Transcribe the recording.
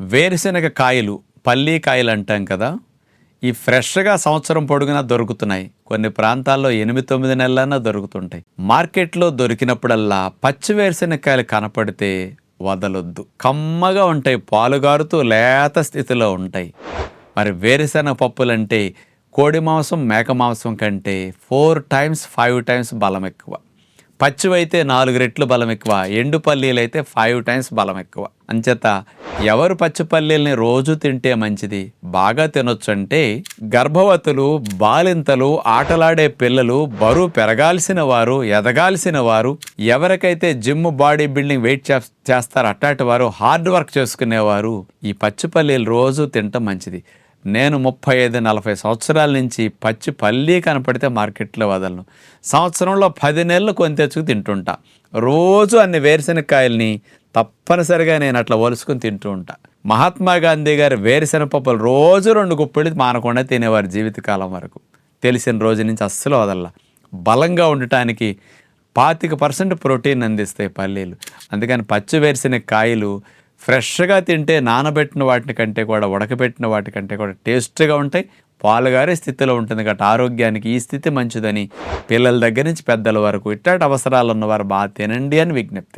వేరుశనగ కాయలు పల్లీ కాయలు అంటాం కదా ఈ ఫ్రెష్గా సంవత్సరం పొడుగునా దొరుకుతున్నాయి. కొన్ని ప్రాంతాల్లో ఎనిమిది తొమ్మిది నెలలన్నా దొరుకుతుంటాయి. మార్కెట్లో దొరికినప్పుడల్లా పచ్చి వేరుశనగకాయలు కనపడితే వదలొద్దు. కమ్మగా ఉంటాయి పాలుగారుతూ లేత స్థితిలో ఉంటాయి. మరి వేరుశనగ పప్పులంటే కోడి మాంసం మేక మాంసం కంటే ఫోర్ టైమ్స్ ఫైవ్ టైమ్స్ బలం ఎక్కువ. పచ్చివైతే నాలుగు రెట్లు బలం ఎక్కువ ఎండు పల్లీలు అయితే ఫైవ్ టైమ్స్ బలం ఎక్కువ. అంచేత ఎవరు పచ్చి పల్లీల్ని రోజు తింటే మంచిది? బాగా తినొచ్చు అంటే గర్భవతులు బాలింతలు ఆటలాడే పిల్లలు బరువు పెరగాల్సిన వారు ఎదగాల్సిన వారు ఎవరికైతే జిమ్ బాడీ బిల్డింగ్ వెయిట్ చేస్తారో అట్టాటి వారు హార్డ్ వర్క్ చేసుకునేవారు ఈ పచ్చి పల్లీలు రోజు తినటం మంచిది. నేను ముప్పై ఐదు నలభై సంవత్సరాల నుంచి పచ్చి పల్లీ కనపడితే మార్కెట్లో వదలను. సంవత్సరంలో పది నెలలు కొని తెచ్చుకు తింటుంటా. రోజు అన్ని వేరుశనగకాయల్ని తప్పనిసరిగా నేను అట్లా ఒలుసుకుని తింటూ ఉంటా. మహాత్మా గాంధీ గారు వేరుశనగ పప్పులు రోజు రెండు గుప్పిడి మానకుండా తినేవారు జీవితకాలం వరకు. తెలిసిన రోజు నుంచి అస్సలు వదల్లా. బలంగా ఉండటానికి పాతిక పర్సెంట్ ప్రోటీన్ అందిస్తాయి పల్లీలు. అందుకని పచ్చి వేరుశనగ కాయలు ఫ్రెష్గా తింటే నానబెట్టిన వాటి కంటే కూడా ఉడకబెట్టిన వాటి కంటే కూడా టేస్ట్గా ఉంటాయి. పాలుగారే స్థితిలో ఉంటుంది కాబట్టి ఆరోగ్యానికి ఈ స్థితి మంచిదని పిల్లల దగ్గర నుంచి పెద్దల వరకు ఇట్లాంటి అవసరాలు ఉన్నవారు బాగా తినండి అని విజ్ఞప్తి.